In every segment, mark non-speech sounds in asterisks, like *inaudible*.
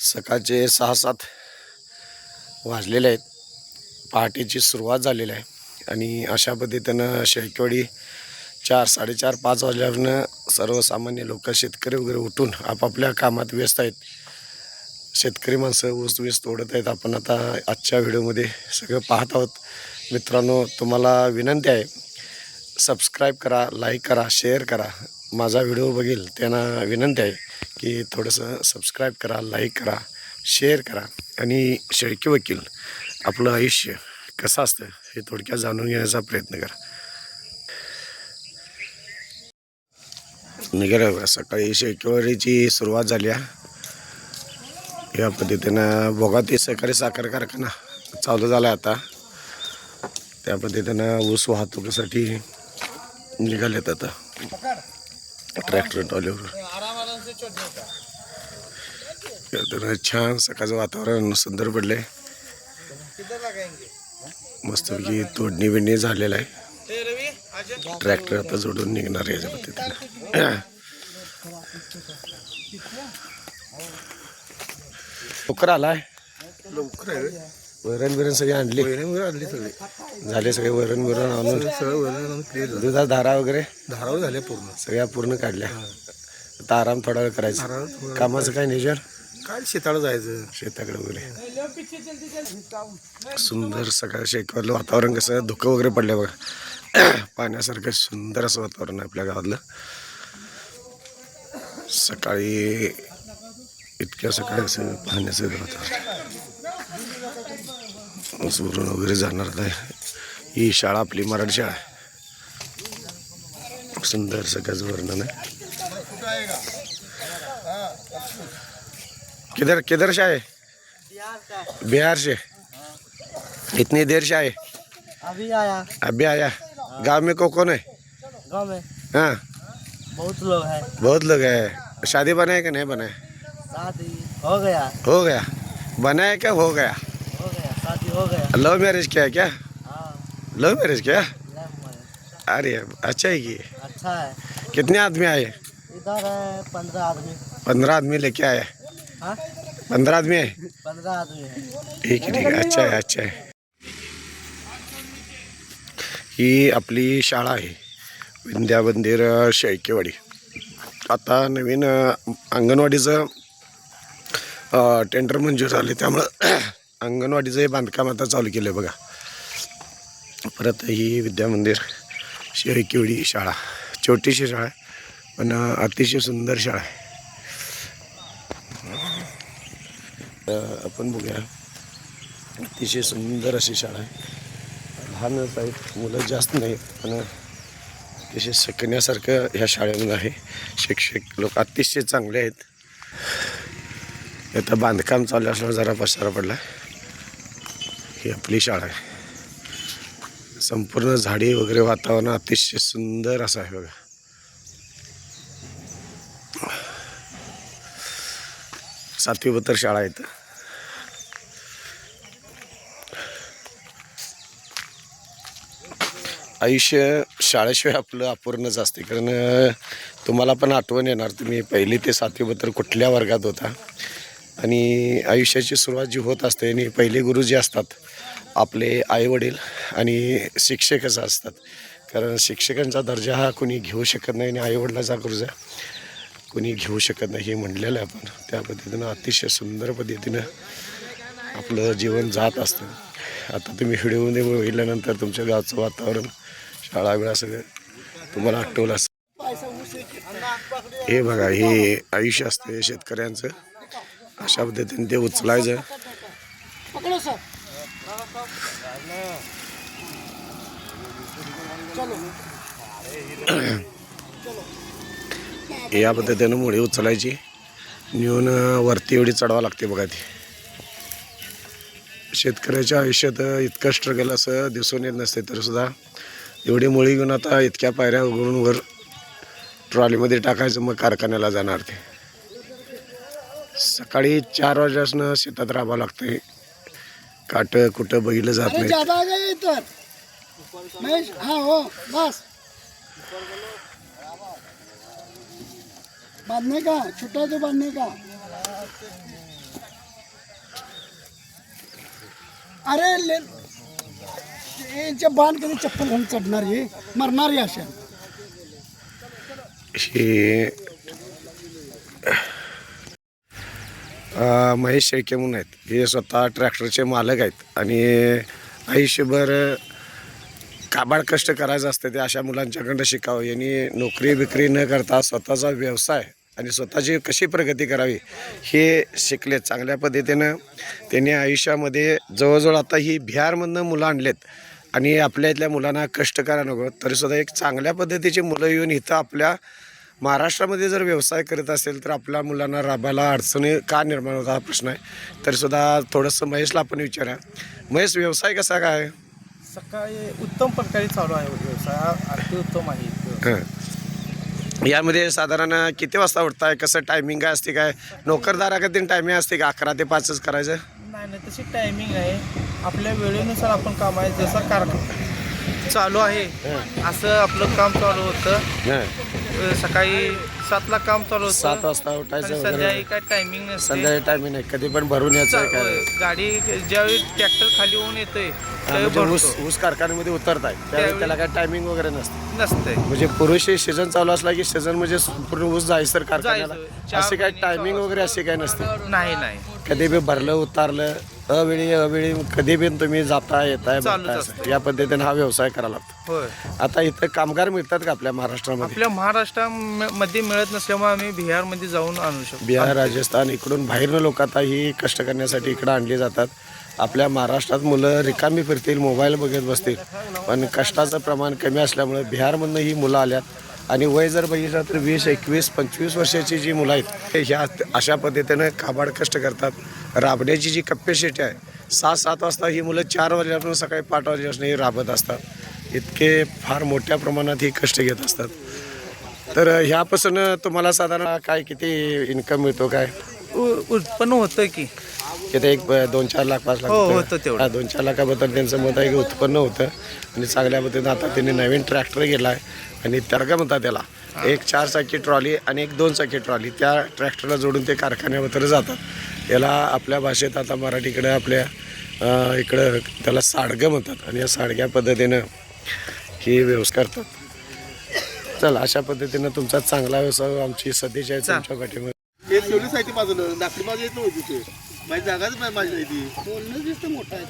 सकाळचे सहा सात वाजलेले आहेत. पहाटेची सुरुवात झालेली आहे. आणि अशा पद्धतीनं शेळकेवाडी चार साडेचार पाच वाजल्यानं सर्वसामान्य लोक शेतकरी वगैरे उठून आपापल्या कामात व्यस्त आहेत. शेतकरी माणसं ऊस वीस तोडत आहेत. आपण आता आजच्या व्हिडिओमध्ये सगळं पाहत आहोत. मित्रांनो तुम्हाला विनंती आहे सबस्क्राईब करा लाईक करा शेअर करा. माझा व्हिडिओ बघेल त्यांना विनंती आहे. की थोडंसं सबस्क्राईब करा लाईक करा शेअर करा आणि शेळके वकील आपलं आयुष्य कसं असतं हे थोडक्यात जाणून घेण्याचा प्रयत्न करा. निघालं सकाळी शेळकेवाडीची सुरुवात झाली आहे या पद्धतीनं बोगाती सहकारी साखर कारखाना चालू झाला आहे आता. त्या पद्धतीनं ऊस वाहतुकीसाठी निघालेत आता. ट्रॅक्टर टॉलीवर तर छान सकाळचं वातावरण सुंदर पडले मस्तपैकी तोडणी बिडणी झालेलं आहे. ट्रॅक्टर आता जोडून निघणार आहे याच्या पद्धतीनं. लवकर आलाय? लवकर आहे वरण बिरण सगळी आणली? सगळी. झाले सगळे वरण बिरण आणून? सगळं क्लिअर दुधा धारा वगैरे? धारावर झाले पूर्ण. सगळ्या पूर्ण काढल्या. आता आराम थोडा वेळ करायचा. कामाचं काय नियोजन? काय शेताला जायचं शेताकडे वगैरे. सुंदर सकाळ शेतकऱ्याला वातावरण कसं धुकं वगैरे पडलं बघा. *clears throat* पाण्यासारखं सुंदर असं वातावरण आहे आपल्या गावातलं. सकाळी इतक्या सकाळी असं पाहण्याचं वातावरण. वरून वगैरे जाणार आहे ही शाळा आपली मराठी शाळा आहे. सुंदर सगळ्याच वर्णन आहे. किधर किधर से आए? बिहार से इतनी देर से आए? अभी आया। अभी आया? गाँव में को कौन है? गाँव में। हाँ। बहुत लोग हैं। बहुत लोग है। शादी बना है कि नहीं बना है शादी हो गया। हो गया। बना है क्या? हो गया। हो गया। शादी हो गया। लव मैरिज क्या है क्या? हाँ। लव मैरिज क्या? अरे अच्छा है कि? अच्छा है। कितने आदमी आए? इधर है पंद्रह आदमी। पंद्रह आदमी लेके आए। हाँ पंद्रह आदमी है पंद्रह आदमी है ठीक आहे ठीक आहे. अच्छा आहे अच्छा आहे. ही आपली शाळा आहे विंध्या मंदिर शेळकेवाडी. आता नवीन अंगणवाडीचं टेंडर मंजूर झाले त्यामुळं *clears throat* अंगणवाडीचं हे बांधकाम आता चालू केलं आहे बघा. परत ही विद्या मंदिर शेळकेवाडी शाळा. छोटीशी शाळा आहे पण अतिशय सुंदर शाळा आहे अ, आपण बघूया. अतिशय सुंदर अशी शाळा आहे. लहानच आहेत मुलं जास्त नाहीत पण अतिशय शिकण्यासारखं ह्या शाळेमध्ये आहे. शिक्षक लोक अतिशय चांगले आहेत. आता बांधकाम चालू असल्यावर जरा पसारा पडला. ही आपली शाळा आहे. संपूर्ण झाडी वगैरे वातावरण अतिशय सुंदर असं आहे बघा. सातवी बत्तर शाळा आहेत आयुष्य शाळेशिवाय आपलं अपूर्णच असते. कारण तुम्हाला पण आठवण येणार तुम्ही पहिली ते सातवीबद्दल कुठल्या वर्गात होता. आणि आयुष्याची सुरुवात जी होत असते आणि पहिले गुरु जे असतात आपले आईवडील आणि शिक्षकच असतात. कारण शिक्षकांचा दर्जा हा कोणी घेऊ शकत नाही आणि आईवडिलाचा गुरुजा. कोणी घेऊ शकत नाही हे म्हणलेलं आहे आपण. त्या पद्धतीनं अतिशय सुंदर पद्धतीनं आपलं जीवन जात असतं. आता तुम्ही व्हिडिओमध्ये बघितल्यानंतर तुमच्या गावचं वातावरण शाळा बिळा सगळं तुम्हाला आठवलं असतं हे बघा हे आयुष्य असतं शेतकऱ्यांचं. अशा पद्धतीने ते उचलायचं. या पद्धतीनं मुळे उचलायची. नेऊन वरती एवढी चढवा लागते बघा ती. शेतकऱ्याच्या आयुष्यात इतकं स्ट्रगल असं दिसून येत नसते तर सुद्धा एवढी मुळी घेऊन आता इतक्या पायऱ्या उघडून वर ट्रॉलीमध्ये टाकायचं मग कारखान्याला जाणार ते. सकाळी चार वाजल्यापासून शेतात राहावं लागतंय. काट कुठं बघितलं जात नाही बांधने का? छुट्टा तो बांधने का? अरे ले यांच्या बाण कधी चप्पल घालून चढणार हे? मरणार हे अशा. हे अ, महेश शेळके म्हणून आहेत. हे स्वतः ट्रॅक्टरचे मालक आहेत आणि आयुष्यभर काबाड कष्ट करायचं असतं ते अशा मुलांच्याकडं शिकावं. यांनी नोकरी बिकरी न करता स्वतःचा व्यवसाय आणि स्वतःची कशी प्रगती करावी हे शिकले चांगल्या पद्धतीनं. त्यांनी आयुष्यामध्ये जवळजवळ आता ही बिहारमधनं मुलं आणलेत आणि आपल्या इथल्या मुलांना कष्ट करा नको. तरीसुद्धा एक चांगल्या पद्धतीची मुलं येऊन इथं आपल्या महाराष्ट्रामध्ये जर व्यवसाय करत असेल तर आपल्या मुलांना राबायला अडचणी का निर्माण होता हा प्रश्न आहे. तरीसुद्धा थोडंसं महेशला आपण विचारा. महेश व्यवसाय कसा काय? सकाळी उत्तम प्रकारे चालू आहे व्यवसाय. हा अति उत्तम आहे हं. यामध्ये साधारण किती वाजता उठताय? कसं टायमिंग काय असते काय? नोकरदाराकडे टायमिंग असते का? अकरा ते पाचच करायचं? नाही नाही तशी टायमिंग आहे. आपल्या वेळेनुसार आपण काम आहे जसं कारखाना चालू आहे असं आपलं काम चालू होतं. सकाळी सातला काम चालू होतं. सात वाजता आणि उठायचं संध्याकाळी काय टायमिंग नसते. संध्याकाळी टायमिंग नाही. कधी पण भरून यायचं चा- काय गाडी ज्यावेळी ट्रॅक्टर खाली होऊन येतोय हा, त्यावेळी म्हणजे ऊस भरतो. ऊस कारखान्यामध्ये उतरताय. त्यावेळी त्यावेळी- त्याला काय टायमिंग वगैरे नसते. नसतंय. म्हणजे पुरुष सीझन चालू असला की सीझन म्हणजे पूर्ण ऊस जायचं तर कारखान्याला. जायचं. चार असे काय महिने टायमिंग वगैरे असे काय नसते. नाही नाही. कधी बी भरलं उतारलं अवेळी अवेळी कधी बी तुम्ही जाता येताय चालूच बघताय असतं. असं. या पद्धतीने हा व्यवसाय करावा लागतो. होय. आता इथं कामगार मिळतात का आपल्या महाराष्ट्रामध्ये? आपल्या महाराष्ट्रामध्ये मिळत नसल्यामुळे आम्ही बिहारमध्ये जाऊन आणू शकतो. बिहार राजस्थान इकडून बाहेरनं लोक आता ही कष्ट करण्यासाठी इकडं आणली जातात. आपल्या महाराष्ट्रात मुलं रिकामी फिरतील मोबाईल बघत बसतील. पण कष्टाचं प्रमाण कमी असल्यामुळे बिहारमधनं ही मुलं आल्यात. आणि वय जर बघितलं तर वीस एकवीस पंचवीस वर्षाची जी मुलं आहेत ह्या अशा पद्धतीनं काबाड कष्ट करतात. राबण्याची जी कपॅसिटी आहे सात सात वाजता ही मुलं चार वाजल्यापासून सकाळी पाच वाजल्यापासून ही राबत असतात. इतके फार मोठ्या प्रमाणात ही कष्ट घेत असतात. तर ह्यापासून तुम्हाला साधारण काय किती इन्कम मिळतो काय? उ- उत्पन्न होतं की. किती एक दोन चार लाख पाच लाख हो, रुपये? होतं तेवढं. हा, दोन चार लाखाबद्दल त्यांचं मत आहे की उत्पन्न होतं. आणि चांगल्या पद्धतीनं आता त्यांनी नवीन ट्रॅक्टर गेला आहे आणि काय म्हणतात त्याला. एक चार चाकी ट्रॉली आणि एक दोन चाकी ट्रॉली. त्या ट्रॅक्टरला जोडून ते कारखान्यावर जातात. याला आपल्या भाषेत आता मराठीकडे आपल्या अं, इकडं त्याला साडगं म्हणतात. आणि या साडग्या पद्धतीनं ही व्यवसाय करतात. चल अशा पद्धतीनं तुमचा चांगला व्यवसाय आमची सध्याची आहे तुमच्या पाठीमध्ये हे आहे ती येत नव्हती ते माझी जागाच नाही माझी नाही ती. बोलणं दिसतं मोठं आहे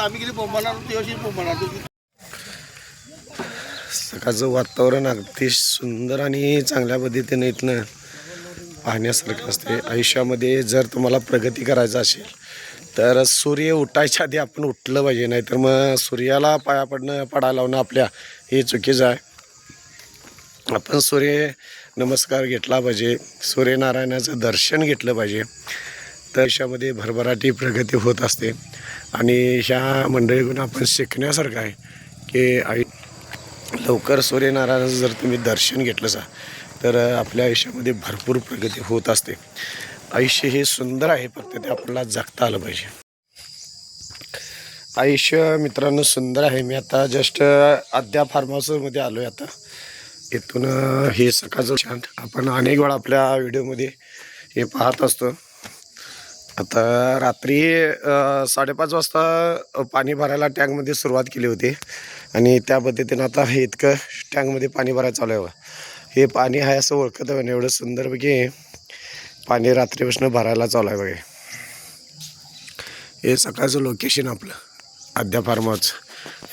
आम्ही गेली सकाळचं वातावरण अगदी सुंदर आणि चांगल्या पद्धतीने इथनं पाहण्यासारखं असते. आयुष्यामध्ये जर तुम्हाला प्रगती करायचं असेल तर सूर्य उठायच्या आधी आपण उठलं पाहिजे नाहीतर मग सूर्याला पाया पडणं पडायला लावणं आपल्या हे चुकीचं आहे. आपण सूर्य नमस्कार घेतला पाहिजे. सूर्यनारायणाचं दर्शन घेतलं पाहिजे. तर आयुष्यामध्ये भरभराटी प्रगती होत असते. आणि ह्या मंडळीकडून आपण शिकण्यासारखं आहे की आई लवकर सूर्यनारायणाचं जर तुम्ही दर्शन घेतलं सा तर आपल्या आयुष्यामध्ये भरपूर प्रगती होत असते. आयुष्य हे सुंदर आहे फक्त ते आपल्याला जगता आलं पाहिजे. आयुष्य मित्रांनो सुंदर आहे. मी आता जस्ट अद्या फार्म हाऊसमध्ये आलो आहे आता. इथून हे सकाळचं छान आपण अनेक वेळा आपल्या व्हिडिओमध्ये हे पाहत असतो. आता रात्री साडेपाच वाजता पाणी भरायला टँकमध्ये सुरुवात केली होती. आणि त्या पद्धतीनं आता हे इतकं टँकमध्ये पाणी भरायला चालू आहे हे पाणी आहे असं ओळखत आहे एवढं सुंदरपैकी पाणी रात्रीपासून भरायला चालू आहे बघा. हे सकाळचं लोकेशन आपलं. अद्या फार्म हाऊस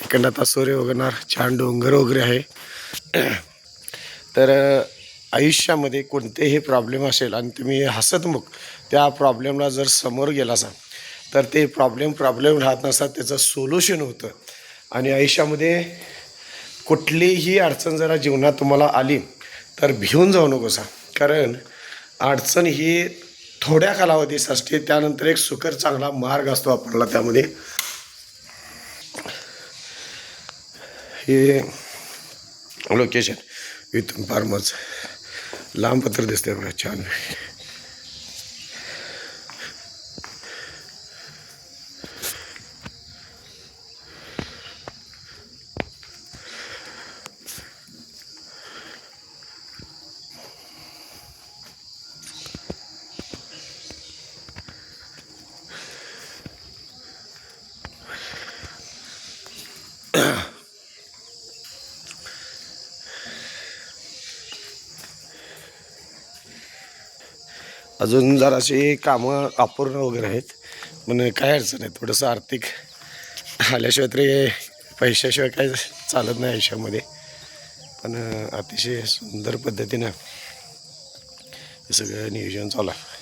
इकडनं आता सूर्य उगवणार छान डोंगर वगैरे आहे. तर आयुष्यामध्ये कोणतेही प्रॉब्लेम असेल आणि तुम्ही हसतमुख त्या प्रॉब्लेमला जर समोर गेला असाल तर ते प्रॉब्लेम प्रॉब्लेम राहत नसतात त्याचं सोल्युशन होतं. आणि आयुष्यामध्ये कुठलीही अडचण जरा जीवनात तुम्हाला आली तर भिवून जाऊ नकोसा कारण अडचण ही थोड्या कालावधीस असते त्यानंतर एक सुकर चांगला मार्ग असतो आपल्याला त्यामध्ये. हे लोकेशन इथून फार्मच लांब पत्र दिसते बघा छान. अजून जराशी कामं अपूर्ण वगैरे आहेत पण काय अडचण आहे थोडंसं आर्थिक आल्याशिवाय तरी पैशाशिवाय काय चालत नाही आयुष्यामध्ये. पण अतिशय सुंदर पद्धतीनं हे सगळं नियोजन चालू आहे.